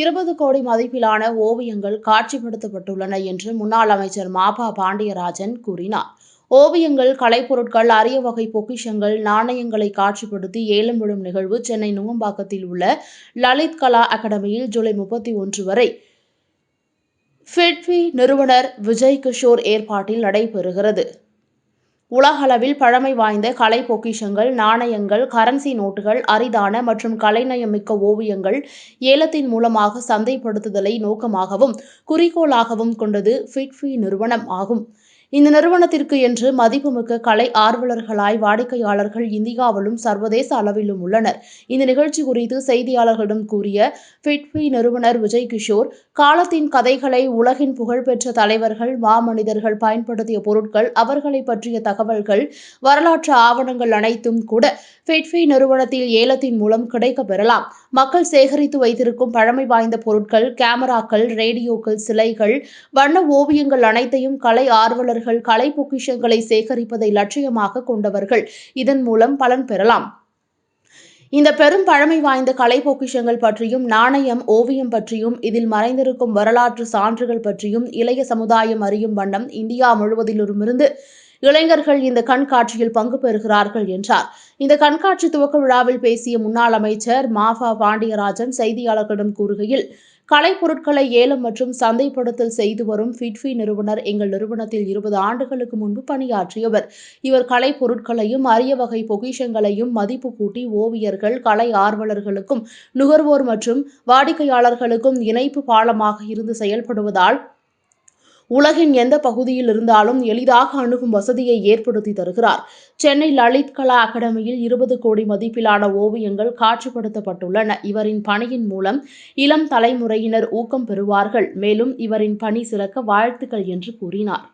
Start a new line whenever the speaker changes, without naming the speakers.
இருபது கோடி மதிப்பிலான ஓவியங்கள் காட்சிப்படுத்தப்பட்டுள்ளன என்று முன்னாள் அமைச்சர் மாபா பாண்டியராஜன் கூறினார். ஓவியங்கள் கலைப்பொருட்கள் அரிய வகை பொக்கிஷங்கள் நாணயங்களை காட்சிப்படுத்தி ஏலம் விடும் நிகழ்வு சென்னை நுங்கம்பாக்கத்தில் உள்ள லலித் கலா அகாடமியில் ஜூலை முப்பத்தி ஒன்று வரை ஃபிட்வி நிறுவனர் விஜய் கிஷோர் ஏற்பாட்டில் நடைபெறுகிறது. உலகளவில் பழமை வாய்ந்த கலை பொக்கிஷங்கள் நாணயங்கள் கரன்சி நோட்டுகள் அரிதான மற்றும் கலைநயமிக்க ஓவியங்கள் ஏலத்தின் மூலமாக சந்தைப்படுத்துதலை நோக்கமாகவும் குறிக்கோளாகவும் கொண்டது ஃபிட்ஃபி நிறுவனம் ஆகும். இந்த நிறுவனத்திற்கு என்று மதிப்புமிக்க கலை ஆர்வலர்களாய் வாடிக்கையாளர்கள் இந்தியாவிலும் சர்வதேச அளவிலும் உள்ளனர். இந்த நிகழ்ச்சி குறித்து செய்தியாளர்களிடம் கூறிய ஃபிட்வி நிறுவனர் விஜய் கிஷோர் காலத்தின் கதைகளை உலகின் புகழ்பெற்ற தலைவர்கள் மாமனிதர்கள் பயன்படுத்திய பொருட்கள் அவர்களை பற்றிய தகவல்கள் வரலாற்று ஆவணங்கள் அனைத்தும் கூட ஃபிட்வி நிறுவனத்தில் ஏலத்தின் மூலம் கிடைக்கப் பெறலாம் மக்கள் சேகரித்து வைத்திருக்கும் பழமை வாய்ந்த பொருட்கள் கேமராக்கள் ரேடியோக்கள் சிலைகள் வண்ண ஓவியங்கள் அனைத்தையும் கலை ஆர்வலர்கள் கலை பொக்கிஷங்களை சேகரிப்பதை லட்சியமாக கொண்டவர்கள் இதன் மூலம் பலன் பெறலாம். இந்த பெரும் பழமை வாய்ந்த கலை பொக்கிஷங்கள் பற்றியும் நாணயம் ஓவியம் பற்றியும் இதில் மறைந்திருக்கும் வரலாற்று சான்றுகள் பற்றியும் இளைய சமுதாயம் அறியும் வண்ணம் இந்தியா முழுவதிலுமிருந்து இளைஞர்கள் இந்த கண்காட்சியில் பங்கு பெறுகிறார்கள் என்றார். இந்த கண்காட்சி துவக்க விழாவில் பேசிய முன்னாள் அமைச்சர் மாஃபா பாண்டியராஜன் செய்தியாளர்களிடம் கூறுகையில் கலைப்பொருட்களை ஏலம் மற்றும் சந்தைப்படுத்தல் செய்து வரும் ஃபிட்ஃபி நிறுவனர் எங்கள் நிறுவனத்தில் இருபது ஆண்டுகளுக்கு முன்பு பணியாற்றியவர். இவர் கலை பொருட்களையும் அரிய வகை பொக்கிஷங்களையும் மதிப்பு கூட்டி ஓவியர்கள் கலை ஆர்வலர்களுக்கும் நுகர்வோர் மற்றும் வாடிக்கையாளர்களுக்கும் இணைப்பு பாலமாக இருந்து செயல்படுவதால் உலகின் எந்த பகுதியில் இருந்தாலும் எளிதாக அணுகும் வசதியை ஏற்படுத்தி தருகிறார். சென்னை லலித் கலா அகாடமியில் இருபது கோடி மதிப்பிலான ஓவியங்கள் காட்சிப்படுத்தப்பட்டுள்ளன. இவரின் பணியின் மூலம் இளம் தலைமுறையினர் ஊக்கம் பெறுவார்கள். மேலும் இவரின் பணி சிறக்க வாழ்த்துக்கள் என்று கூறினார்.